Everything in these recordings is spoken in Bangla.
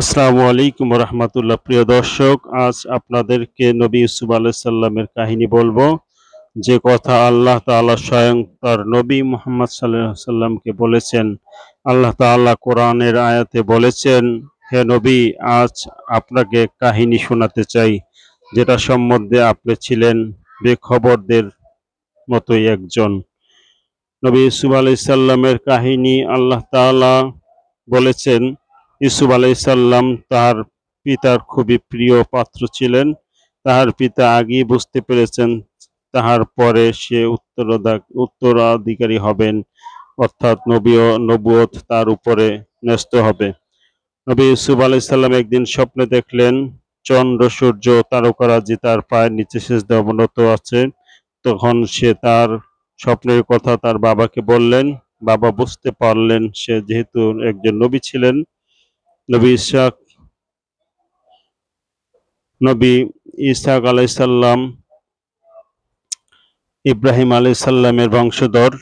আসসালামু আলাইকুম রহমতুল্লাহ। প্রিয় দর্শক, আজ আপনাদেরকে নবী ইউসুফ আলাইসাল্লামের কাহিনী বলব। যে কথা আল্লাহ তাআলা স্বয়ং তার নবী মোহাম্মদ সাল্লাল্লাহু সাল্লামকে বলেছেন, আল্লাহ তাআলা কোরআনের আয়াতে বলেছেন, হে নবী, আজ আপনাকে কাহিনী শোনাতে চাই, যেটা সম্বন্ধে আপনি ছিলেন বেখবরদের মতোই একজন। নবী ইউসুফ আলাইসাল্লামের কাহিনী আল্লাহ তাআলা বলেছেন ইউসুফ আলাইসাল্লাম তার পিতার খুবই প্রিয় পাত্র ছিলেন। তাহার পিতা আগেই বুঝতে পেরেছেন তাহার পরে সে উত্তরাধা- উত্তরাধিকারী হবেন, অর্থাৎ নবী ও নবুয়ত তার উপরে ন্যস্ত হবে। নবী ইউসুফ আলাইসাল্লাম একদিন স্বপ্নে দেখলেন, চন্দ্র, সূর্য তারকারাজি তার পায়ের নিচে শেষ অবনত আছে, তখন সে তার স্বপ্নের কথা তার বাবাকে বললেন। বাবা বুঝতে পারলেন সে যেহেতু একজন নবী ছিলেন নবী ইসহাক নবী ইসহাক আলাইসাল্লাম ইব্রাহিম আলাইসাল্লামের বংশধর,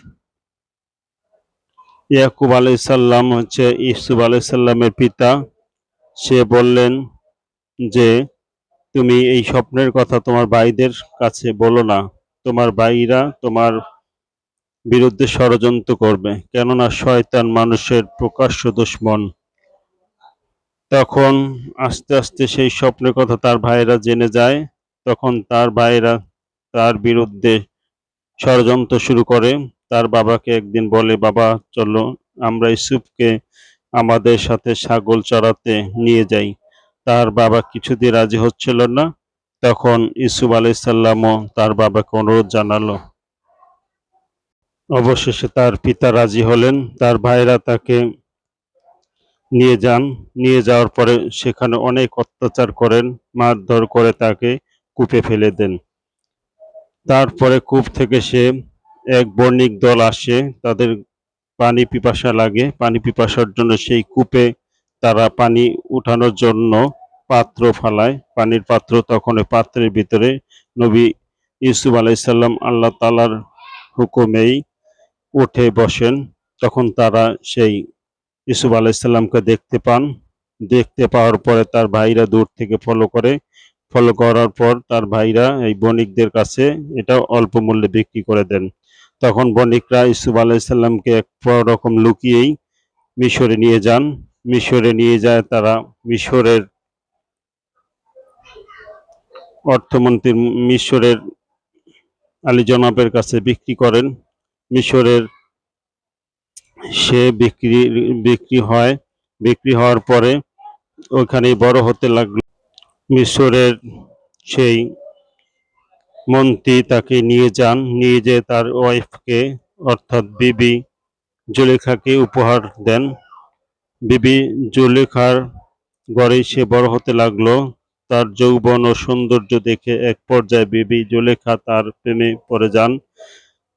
ইয়াকুব আলাইসাল্লাম হচ্ছে ইসুফ আলাইসাল্লামের পিতা। সে বললেন যে, তুমি এই স্বপ্নের কথা তোমার ভাইদের কাছে বলো না। তোমার ভাইরা তোমার বিরুদ্ধে ষড়যন্ত্র করবে। কেননা শয়তান মানুষের প্রকাশ্য দুশ্মন। তখন আস্তে আস্তে সেই স্বপ্নের কথা তার ভাইয়েরা জেনে যায়। তখন তার ভাইয়েরা তার বিরুদ্ধে ষড়যন্ত্র শুরু করে। তার বাবাকে একদিন বলে, বাবা, চলো আমরা ইসুফকে আমাদের সাথে ছাগল চড়াতে নিয়ে যাই। তার বাবা কিছুতেই রাজি হচ্ছিল না। তখন ইসুফ আলাইসাল্লামও তার বাবাকে অনুরোধ জানালো। অবশেষে তার পিতা রাজি হলেন। তার ভাইরা তাকে নিয়ে যান। নিয়ে যাওয়ার পরে সেখানে অনেক অত্যাচার করেন, মারধর করে তাকে কূপে ফেলে দেন। তারপরে কূপ থেকে সে এক বণিক দল আসে, তাদের পানি পিপাসা লাগে। পানি পিপাসার জন্য সেই কূপে তারা পানি উঠানোর জন্য পাত্র ফালায়। পানির পাত্র তখন পাত্রের ভিতরে নবী ইউসুফ আলাইসাল্লাম আল্লাহ তালার হুকুমেই উঠে বসেন। তখন তারা সেই ইউসুফ আলাইসাল্লামকে দেখতে পান। দেখতে পাওয়ার পরে তার ভাইরা দূর থেকে ফলো করে। ফলো করার পর তার ভাইরা এই বণিকদের কাছে এটা অল্প মূল্যে বিক্রি করে দেন। তখন বণিকরা ইউসুফ আলাইসাল্লামকে এক রকম লুকিয়েই মিশরে নিয়ে যান। মিশরে নিয়ে যায় তারা মিশরের অর্থমন্ত্রী মিশরের আলী জনাবের কাছে বিক্রি করেন। মিশরের সে বিক্রি বিক্রি হয়। বিক্রি হওয়ার পরে ওখানেই বড় হতে লাগল। মিশরের সেই মন্ত্রী তাকে নিয়ে যান। নিয়ে যেয়ে তার ওয়াইফকে, অর্থাৎ বিবি জুলেখাকে উপহার দেন। বিবি জুলেখার ঘরেই সে বড় হতে লাগল। তার যৌবন ও সৌন্দর্য দেখে এক পর্যায়ে বিবি জুলেখা তার প্রেমে পড়ে যান।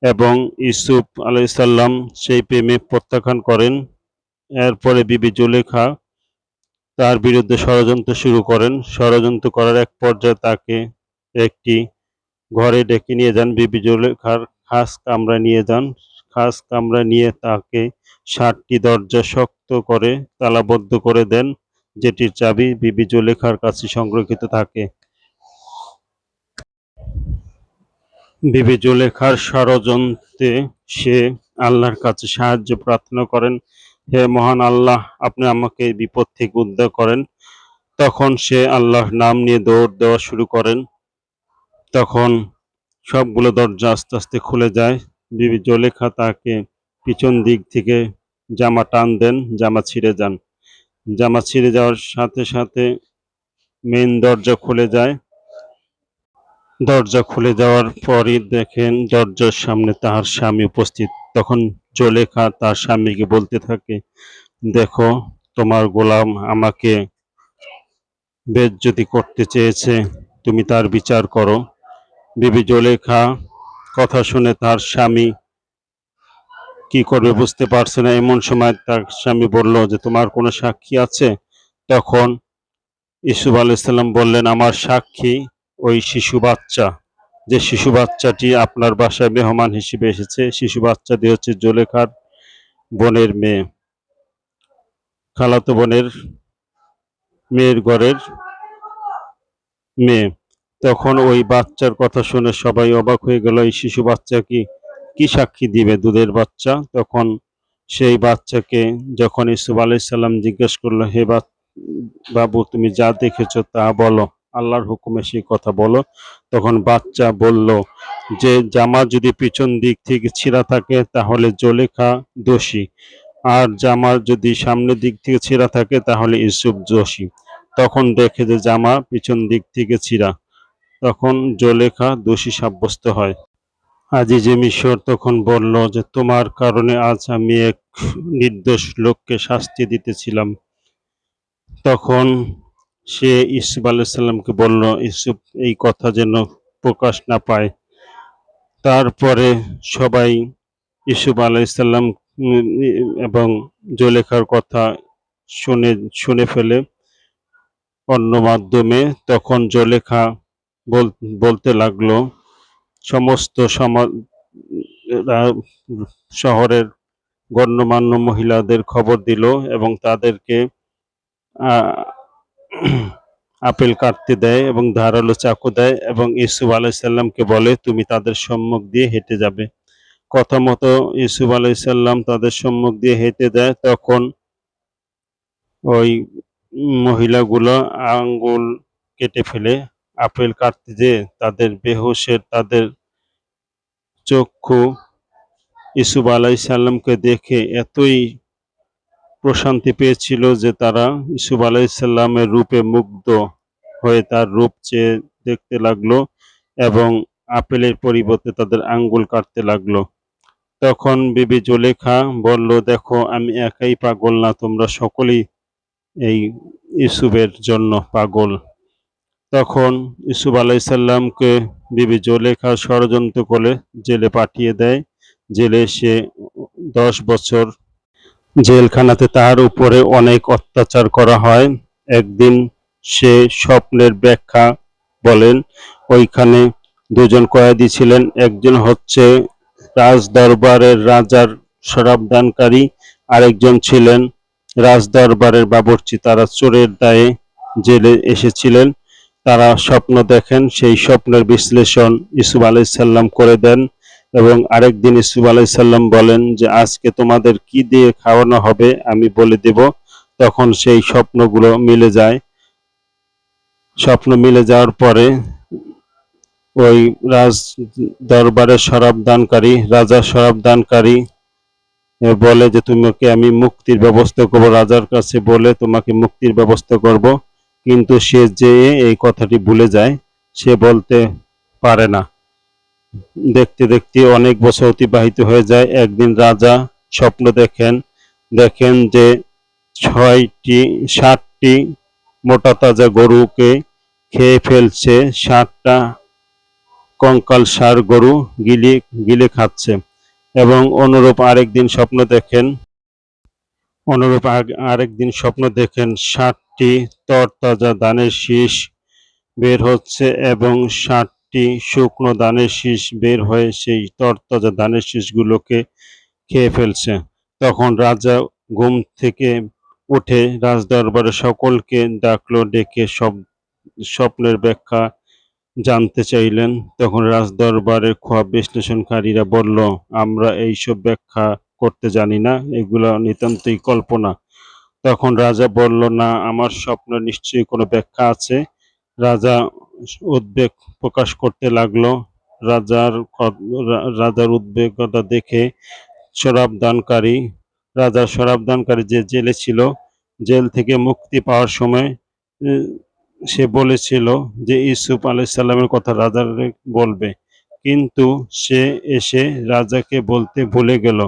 এবং ইউসুফ আলাইসাল্লাম সেই প্রেমে প্রত্যাখ্যান করেন। এরপরে বিবি জুলেখা তার বিরুদ্ধে ষড়যন্ত্র শুরু করেন। ষড়যন্ত্র করার এক পর্যায়ে তাকে একটি ঘরে ডেকে নিয়ে যান। বিবি জুলেখার খাস কামরা নিয়ে যান। খাস কামরা নিয়ে তাকে ষাটটি দরজা শক্ত করে তালাবদ্ধ করে দেন, যেটির চাবি বিবি জুলেখার কাছে সংরক্ষিত থাকে। বিবি জুলেখার ষড়যন্ত্রে সে আল্লাহর কাছে সাহায্য প্রার্থনা করেন, হে মহান আল্লাহ, আপনি আমাকে বিপদ থেকে উদ্ধার করেন। তখন সে আল্লাহর নাম নিয়ে দৌড় দেওয়া শুরু করেন। তখন সবগুলো দরজা আস্তে আস্তে খুলে যায়। বিবি জলেখা তাকে পিছন দিক থেকে জামা টান দেন, জামা ছিঁড়ে যান। জামা ছিঁড়ে যাওয়ার সাথে সাথে মেন দরজা খুলে যায়। দরজা খুলে যাওয়ার পরই দেখেন দরজার সামনে তাহার স্বামী উপস্থিত। তখন জলেখা তার স্বামীকে বলতে থাকে, দেখো, তোমার গোলাম আমাকে বেজ্জতি করতে চেয়েছে, তুমি তার বিচার করো। বিবি জলেখা কথা শুনে তার স্বামী কি করবে বুঝতে পারছে না। এমন সময় তার স্বামী বলল, যে তোমার কোনো সাক্ষী আছে? তখন ইসুফ আলাইসাল্লাম বললেন, আমার সাক্ষী ওই শিশু বাচ্চা, যে শিশু বাচ্চাটি আপনার বাসায় মেহমান হিসেবে এসেছে, শিশু বাচ্চাটি হচ্ছে জোলেখার বোনের মেয়ে। খালাতো বোনের মেয়ের ঘরের মেয়ে। তখন ওই বাচ্চার কথা শুনে সবাই অবাক হয়ে গেল, এই শিশু বাচ্চা কি কি সাক্ষী দিবে দুধের বাচ্চা? তখন সেই বাচ্চাকে যখন ইসুফ আলাইসাল্লাম জিজ্ঞেস করল, হে বাবু তুমি যা দেখেছ তা বলো। আল্লাহর হুকুমে সেই কথা বলো। তখন বাচ্চা বলল, যে জামা যদি পিছন দিক থেকে ছিঁড়া থাকে, তাহলে জলেখা দোষী। আর জামা যদি সামনের দিক থেকে ছিঁড়া থাকে, তাহলে ইউসুফ দোষী। তখন দেখে যে জামা পিছন দিক থেকে ছিঁড়া, তখন জলেখা দোষী সাব্যস্ত হয়। আজিজে মিশর তখন বলল যে, তোমার কারণে আজ আমি এক নির্দোষ লোককে শাস্তি দিতেছিলাম। তখন সে ইসুফ আলাইসাল্লামকে বলল ইসুফ এই কথা যেন প্রকাশ না পায়। তারপরে সবাই ইসুফ আলাইসাল্লাম এবং জলেখার কথা শুনে শুনে ফেলে অন্য মাধ্যমে। তখন জলেখা বল- বলতে লাগল, সমস্ত সমাজ শহরের গণ্যমান্য মহিলাদের খবর দিল এবং তাদেরকে আপেল কাটতে দেয় এবং ধারালো চাকু দেয় এবং ইসুফ আলাইসাল্লামকে বলে, তুমি তাদের সম্মুখ দিয়ে হেঁটে যাবে। কথা মতো ইসুফ আলাইসাল্লাম তাদের সম্মুখ দিয়ে হেঁটে দেয় তখন ওই মহিলাগুলো আঙ্গুল কেটে ফেলে আপেল কাটতে যেয়ে তাদের বেহুশের, তাদের চক্ষু ইসুফ আলাইসাল্লামকে দেখে এতই প্রশান্তি পেয়েছিল যে তারা ইসুফ আলাইসাল্লামের রূপে মুগ্ধ হয়ে তার রূপ চেয়ে দেখতে লাগল এবং আপেলের পরিবর্তে তাদের আঙ্গুল কাটতে লাগল। তখন বিবি জুলেখা বলল, দেখো, আমি একাই পাগল না, তোমরা সকলেই এই ইসুফের জন্য পাগল। তখন ইসুফ আলাইসাল্লামকে বিবি জুলেখা ষড়যন্ত্র করে জেলে পাঠিয়ে দেয়। জেলে সে দশ বছর জেলখানাতে তার উপরে অনেক অত্যাচার করা হয়। একদিন সে স্বপ্নের ব্যাখ্যা বলেন, ওইখানে দুজন কয়েদি ছিলেন, একজন হচ্ছে রাজ দরবারের রাজার শরাবদানকারী, আরেকজন ছিলেন রাজ দরবারের বাবুর্চি। তারা চোরের দায়ে জেলে এসেছিলেন। তারা স্বপ্ন দেখেন, সেই স্বপ্নের বিশ্লেষণ ইসুফ আলাইসাল্লাম করে দেন। এবং আরেকদিন ইসুফ আলাইসাল্লাম বলেন যে, আজকে তোমাদের কি দিয়ে খাওয়ানো হবে আমি বলে দেব। তখন সেই স্বপ্নগুলো মিলে যায়। স্বপ্ন মিলে যাওয়ার পরে ওই রাজ দরবারের শরাবদানকারী রাজা শরাবদানকারী বলে যে, তোমাকে আমি মুক্তির ব্যবস্থা করব। রাজার কাছে বলে, তোমাকে মুক্তির ব্যবস্থা করব। কিন্তু সে যে এই কথাটি ভুলে যায়, সে বলতে পারে না। দেখতে দেখতে অনেক বছর অতিবাহিত হয়ে যায়। একদিন রাজা স্বপ্ন দেখেন দেখেন যে ছয়টি ষাটটি মোটা তাজা গরুকে খেয়ে ফেলছে ষাটটা কঙ্কাল সার গরু গিলে গিলে খাচ্ছে এবং অনুরূপ আরেকদিন স্বপ্ন দেখেন, অনুরূপ আরেকদিন স্বপ্ন দেখেন ষাটটি তরতাজা ধানের শীষ বের হচ্ছে এবং ষাটটি শুকনো ধানের শীষ বের হয়ে সেই তরতাজা ধানের শীষগুলোকে খেয়ে ফেলছে। তখন রাজা ঘুম থেকে উঠে রাজদরবারে সকলকে ডাকলো, ডেকে সব, স্বপ্নের ব্যাখ্যা জানতে চাইলেন। তখন রাজদরবারের খোয়া বিশ্লেষণকারীরা বলল, আমরা এইসব ব্যাখ্যা করতে জানি না, এগুলো নিতান্তই কল্পনা। তখন রাজা বলল, না, আমার স্বপ্ন নিশ্চয়ই কোনো ব্যাখ্যা আছে। রাজা উদ্বেগ প্রকাশ করতে লাগল। রাজার রাজার উদ্বেগতা দেখে শরাবদানকারী রাজার শরাবদানকারী যে জেলে ছিল, জেল থেকে মুক্তি পাওয়ার সময় সে বলেছিল যে ইউসুফ আলাইসাল্লামের কথা রাজার বলবে। কিন্তু সে এসে রাজাকে বলতে ভুলে গেল।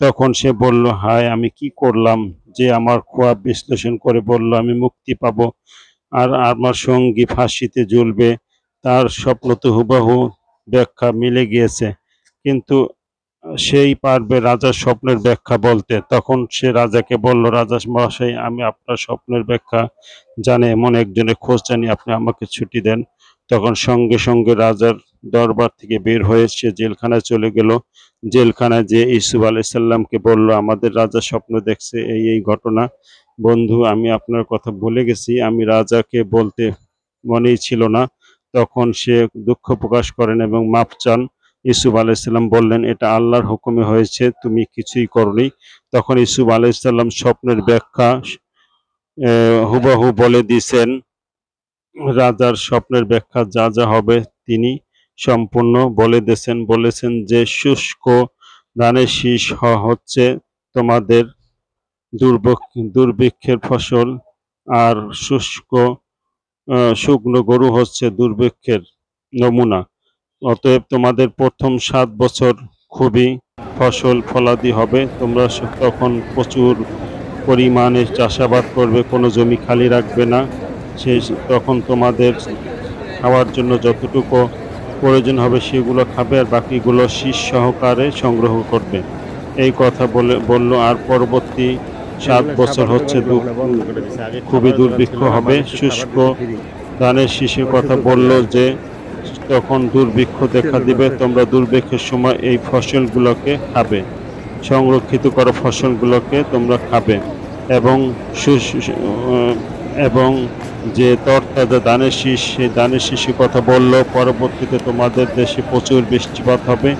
তখন সে বলল, হায়, আমি কি করলাম? যে আমার খোয়াব বিশ্লেষণ করে বলল, আমি মুক্তি পাবো। আর আমার সঙ্গী ফাঁসিতে জ্বলবে, তার স্বপ্ন তো হুবাহু ব্যাখ্যা মিলে গিয়েছে। কিন্তু সেই পারবে রাজার স্বপ্নের ব্যাখ্যা বলতে। তখন সে রাজাকে বলল, রাজা মহাশয়, আমি আপনার স্বপ্নের ব্যাখ্যা জানে, এমন একজনের খোঁজ জানি, আপনি আমাকে ছুটি দেন। তখন সঙ্গে সঙ্গে রাজার দরবার থেকে বের হয়ে সে জেলখানায় চলে গেল। জেলখানায় যে ইসুফ আলাইসাল্লামকে বলল, আমাদের রাজা স্বপ্ন দেখছে এই এই ঘটনা। বন্ধু, আমি আপনার কথা ভুলে গেছি। আমি রাজাকে বলতে মনেই ছিল না। তখন সে দুঃখ প্রকাশ করেন এবং মাপ চান। ইসুফ আলাইসাল্লাম বললেন, এটা আল্লাহর হুকুমে হয়েছে, তুমি কিছুই করনি। তখন ইসুফ আলাইসাল্লাম স্বপ্নের ব্যাখ্যা হুবহু বলে দিয়েছেন, রাজার স্বপ্নের ব্যাখ্যা যা যা হবে তিনি সম্পূর্ণ বলে দিয়েছেন, বলেছেন যে শুষ্ক ধানের শীষ হচ্ছে তোমাদের দুর্ভিক্ষ দুর্ভিক্ষের ফসল, আর শুষ্ক শুকনো গরু হচ্ছে দুর্ভিক্ষের নমুনা। অতএব তোমাদের প্রথম সাত বছর খুবই ফসল ফলাদি হবে, তোমরা তখন প্রচুর পরিমাণে চাষাবাদ করবে, কোনো জমি খালি রাখবে না সেই তখন তোমাদের খাওয়ার জন্য যতটুকু প্রয়োজন হবে সেগুলো খাবে আর বাকিগুলো শীষ সহকারে সংগ্রহ করবে। এই কথা বলে বলল, আর পরবর্তী সাত বছর হচ্ছে খুবই দুর্ভিক্ষ হবে। শুষ্ক ধানের শীষের কথা বলল যে, তখন দুর্ভিক্ষ দেখা দিবে, তোমরা দুর্ভিক্ষের সময় এই ফসলগুলোকে খাবে। সংরক্ষিত করা ফসলগুলোকে তোমরা খাবে এবং এবং যে তরতাজা দানের শীষ, সেই দানের শীষের কথা বলল, পরবর্তীতে তোমাদের দেশে প্রচুর বৃষ্টিপাত হবে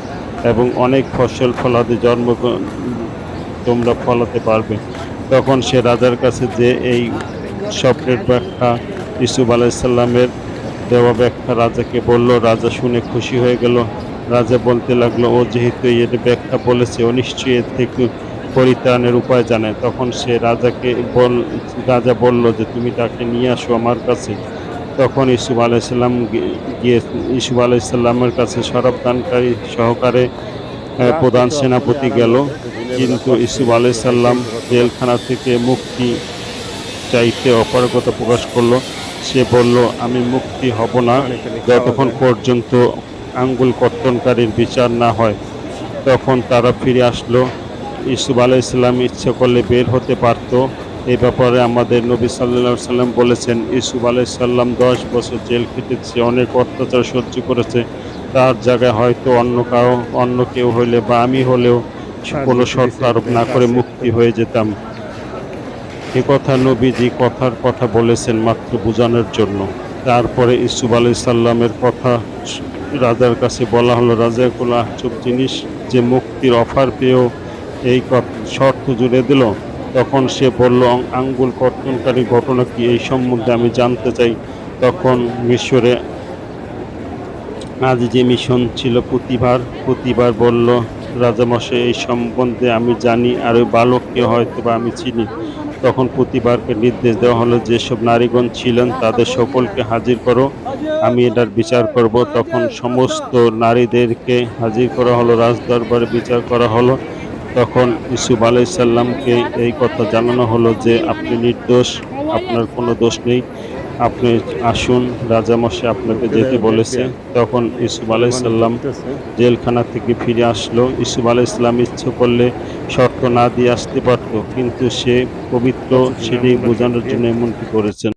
এবং অনেক ফসল ফলাতে জন্ম, তোমরা ফলাতে পারবে। তখন সে রাজার কাছে যে এই স্বপ্নের ব্যাখ্যা ইসুফ আলাইসাল্লামের দেওয়া ব্যাখ্যা রাজাকে বলল, রাজা শুনে খুশি হয়ে গেল। রাজা বলতে লাগল, ও যেহেতু এর ব্যাখ্যা বলেছে, ও নিশ্চয়ই এর থেকে পরিত্রাণের উপায় জানে, তখন সে রাজাকে বল, রাজা বলল যে, তুমি তাকে নিয়ে আসো আমার কাছে। তখন ইসুফ আলাইসাল্লাম গিয়ে ইসুফ আলাইসাল্লামের কাছে সরব দানকারী সহকারে প্রধান সেনাপতি গেল। কিন্তু ইসুফ আলাইসাল্লাম জেলখানা থেকে মুক্তি চাইতে অপারগতা প্রকাশ করল। সে বলল, আমি মুক্তি হব না, যতক্ষণ পর্যন্ত আঙ্গুল কর্তনকারীর বিচার না হয়। তখন তারা ফিরে আসলো। ইসুফ আলাইসাল্লাম ইচ্ছে করলে বের হতে পারত। এই ব্যাপারে আমাদের নবী সাল্লাহ সাল্লাম বলেছেন, ইসুফ আলাইসাল্লাম দশ বছর জেল খেটেছে, অনেক অত্যাচার সহ্য করেছে। তার জায়গায় হয়তো অন্য কাউ, অন্য কেউ হইলে বা আমি হলেও কোনো শর্ত আরোপ না করে মুক্তি হয়ে যেতাম। এ কথা নবীজি কথার কথা বলেছেন মাত্র বোঝানোর জন্য। তারপরে ইসুফ আলাই সাল্লামের কথা রাজার কাছে বলা হলো রাজা কোলা আশ্চর্য জিনিস যে মুক্তির অফার পেয়েও এই শর্ত জুড়ে দিল। তখন সে বলল, আঙ্গুল কর্তনকারী ঘটনা কি এই সম্বন্ধে আমি জানতে চাই। তখন মিশরে আজ যে মিশন ছিল, প্রতিবার প্রতিবার বলল রাজামশাই এই সম্বন্ধে আমি জানি, আর ওই বালককে হয়তো বা আমি চিনি। তখন প্রতিবারকে নির্দেশ দেওয়া হলো, যেসব নারীগণ ছিলেন, তাদের সকলকে হাজির করো, আমি এটার বিচার করব। তখন সমস্ত নারীদেরকে হাজির করা হলো, রাজদরবারে বিচার করা হলো। তখন ইসুফ আলাইসাল্লামকে এই কথা জানানো হলো যে, আপনি নির্দোষ, আপনার কোনো দোষ নেই। আপনি আসুন রাজামশাই আপনাকে যেতে বলেছে। তখন ইসুফ আলাইসাল্লাম জেলখানা থেকে ফিরে আসলো। ইসুফ আলাইসাল্লাম ইচ্ছে করলে শর্ত না দিয়ে আসতে পারত, কিন্তু সে পবিত্র সেটি বোঝানোর জন্য এমনটি করেছেন।